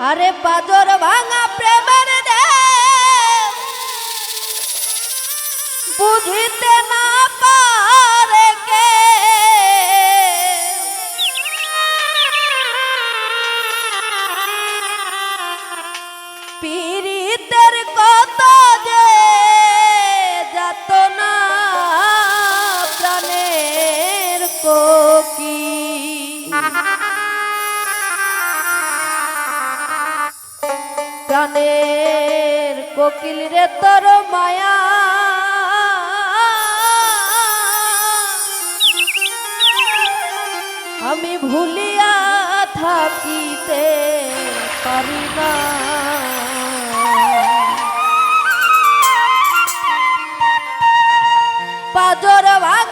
আরে পাজর ভাঙা নয়নের কোকিল রে তোর মায়া। আমি ভুলিয়া থাকিতে পারি না। পাজর ভাগ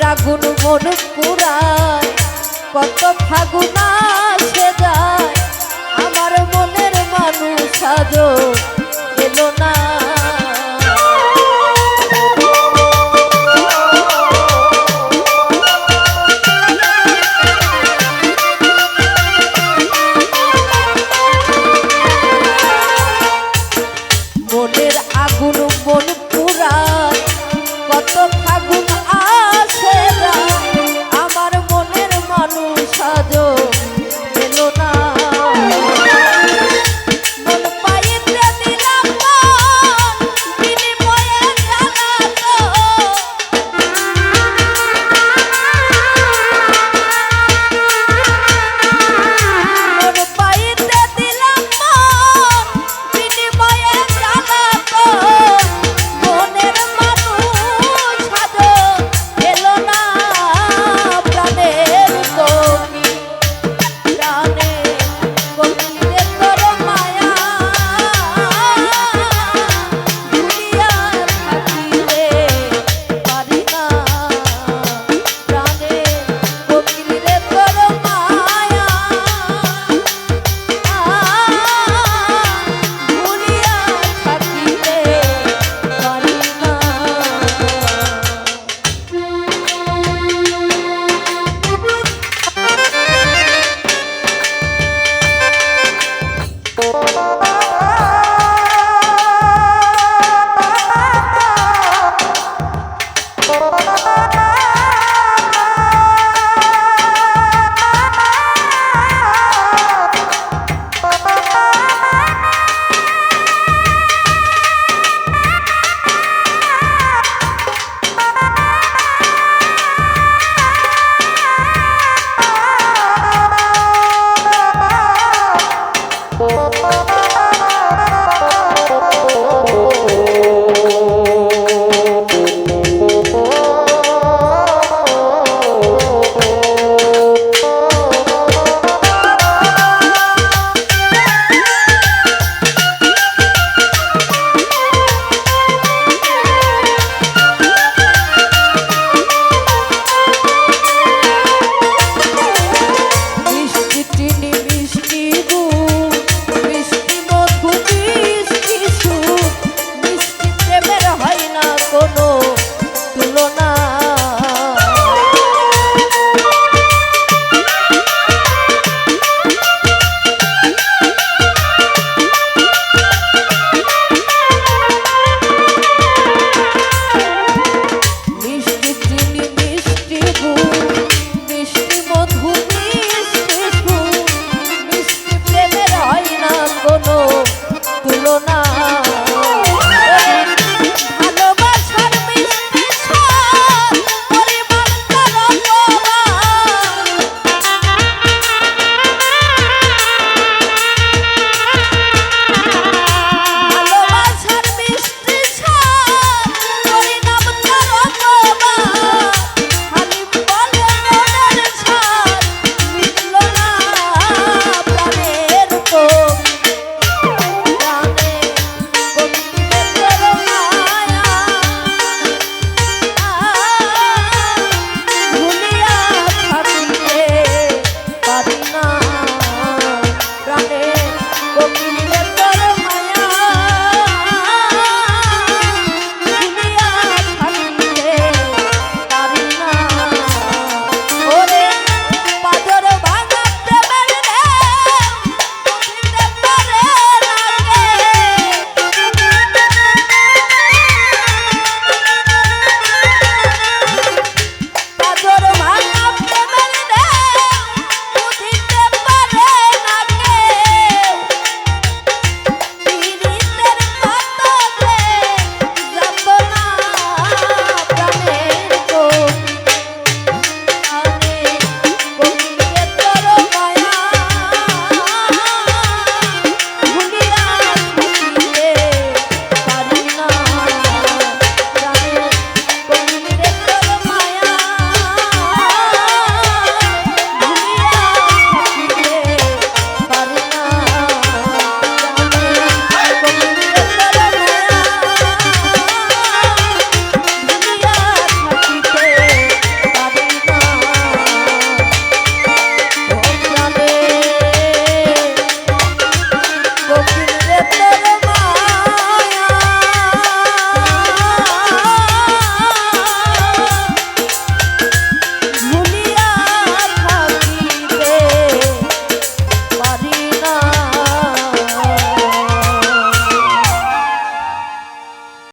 আগুন মন পুরায় কত ফাগুনা সে যায়। আমার মনের মানুষ আজ এলো না।